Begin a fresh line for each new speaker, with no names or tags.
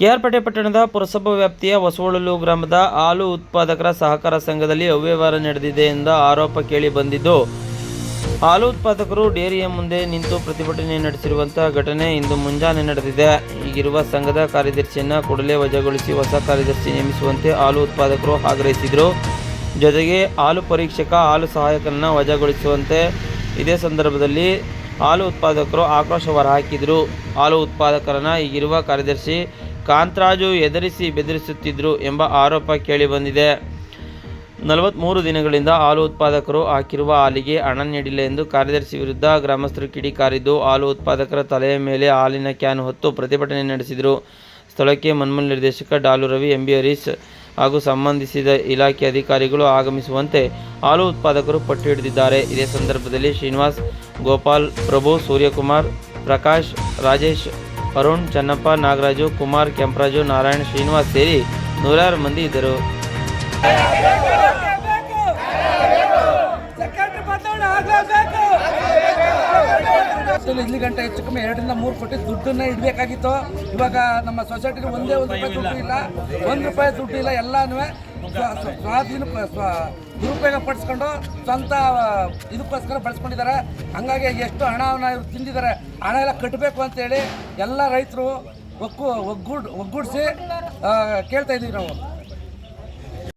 ಕೆಆರ್ಪೇಟೆ ಪಟ್ಟಣದ ಪುರಸಭಾ ವ್ಯಾಪ್ತಿಯ ಹೊಸವಳಲು ಗ್ರಾಮದ ಹಾಲು ಉತ್ಪಾದಕರ ಸಹಕಾರ ಸಂಘದಲ್ಲಿ ಅವ್ಯವಹಾರ ನಡೆದಿದೆ ಎಂದ ಆರೋಪ ಕೇಳಿ ಬಂದಿದ್ದು. ಹಾಲು ಉತ್ಪಾದಕರು ಡೇರಿಯ ಮುಂದೆ ನಿಂತು ಪ್ರತಿಭಟನೆ ನಡೆಸಿರುವಂತಹ ಘಟನೆ ಇಂದು ಮುಂಜಾನೆ ನಡೆದಿದೆ. ಈಗಿರುವ ಸಂಘದ ಕಾರ್ಯದರ್ಶಿಯನ್ನು ಕೂಡಲೇ ವಜಾಗೊಳಿಸಿ ಹೊಸ ಕಾರ್ಯದರ್ಶಿ ನೇಮಿಸುವಂತೆ ಹಾಲು ಉತ್ಪಾದಕರು ಆಗ್ರಹಿಸಿದರು. ಜೊತೆಗೆ ಹಾಲು ಪರೀಕ್ಷಕ, ಹಾಲು ಸಹಾಯಕರನ್ನು ವಜಾಗೊಳಿಸುವಂತೆ ಇದೇ ಸಂದರ್ಭದಲ್ಲಿ ಹಾಲು ಉತ್ಪಾದಕರು ಆಕ್ರೋಶ ಹೊರಹಾಕಿದರು ಹಾಲು ಉತ್ಪಾದಕರನ್ನು ಈಗಿರುವ ಕಾರ್ಯದರ್ಶಿ ಕಾಂತರಾಜು ಎದುರಿಸಿ ಬೆದರಿಸುತ್ತಿದ್ದರು ಎಂಬ ಆರೋಪ ಕೇಳಿಬಂದಿದೆ ನಲವತ್ತ್ಮೂರು ದಿನಗಳಿಂದ ಹಾಲು ಉತ್ಪಾದಕರು ಹಾಕಿರುವ ಹಾಲಿಗೆ ಹಣ ನೀಡಿಲ್ಲ ಎಂದು ಕಾರ್ಯದರ್ಶಿ ವಿರುದ್ಧ ಗ್ರಾಮಸ್ಥರು ಕಿಡಿಕಾರಿದ್ದು ಹಾಲು ಉತ್ಪಾದಕರ ತಲೆಯ ಮೇಲೆ ಹಾಲಿನ ಕ್ಯಾನ್ ಹೊತ್ತು ಪ್ರತಿಭಟನೆ ನಡೆಸಿದರು. ಸ್ಥಳಕ್ಕೆ ಮನ್ಮೂಲ್ ನಿರ್ದೇಶಕ ಡಾಲು ರವಿ, ಎಂಬಿ ಹರೀಶ್ ಹಾಗೂ ಸಂಬಂಧಿಸಿದ ಇಲಾಖೆ ಅಧಿಕಾರಿಗಳು ಆಗಮಿಸುವಂತೆ ಹಾಲು ಉತ್ಪಾದಕರು ಪಟ್ಟು ಹಿಡಿದಿದ್ದಾರೆ. ಇದೇ ಸಂದರ್ಭದಲ್ಲಿ ಶ್ರೀನಿವಾಸ್ ಗೋಪಾಲ್, ಪ್ರಭು ಸೂರ್ಯಕುಮಾರ್, ಪ್ರಕಾಶ್, ರಾಜೇಶ್ ಅರುಣ್, ಚನ್ನಪ್ಪ, ನಾಗರಾಜು, ಕುಮಾರ್, ಕೆಂಪರಾಜು, ನಾರಾಯಣ್, ಶ್ರೀನಿವಾಸ್ ಸೇರಿ ನೂರಾರು ಮಂದಿ ಇದ್ದರು.
ಇಲ್ಲಿ ಗಂಟೆ ಹೆಚ್ಚು ಕಮ್ಮಿ, ಎರಡರಿಂದ ಮೂರು ಕೋಟಿ ದುಡ್ಡನ್ನ ಇಡಬೇಕಾಗಿತ್ತು. ಇವಾಗ ನಮ್ಮ ಸೊಸೈಟಿಗೆ ಒಂದೇ ಒಂದು ರೂಪಾಯಿ ದುಡ್ಡು ಇಲ್ಲ. ಒಂದು ರೂಪಾಯಿ ದುಡ್ಡು ಇಲ್ಲ ಎಲ್ಲಾನು ಸ್ವಾಧೀನ ಸ್ವ ದುರುಪಯೋಗ ಪಡಿಸ್ಕೊಂಡು ಸ್ವಂತ ಇದಕ್ಕೋಸ್ಕರ ಬಳಸ್ಕೊಂಡಿದ್ದಾರೆ. ಹಂಗಾಗಿ ಎಷ್ಟು ಹಣವನ್ನು ಇವ್ರು ತಿಂದಿದ್ದಾರೆ. ಹಣ ಎಲ್ಲ ಕಟ್ಟಬೇಕು ಅಂತೇಳಿ ಎಲ್ಲ ರೈತರು ಒಕ್ಕು ಒಗ್ಗೂಡ್ ಒಗ್ಗೂಡಿಸಿ ಕೇಳ್ತಾ ಇದ್ದೀವಿ ನಾವು.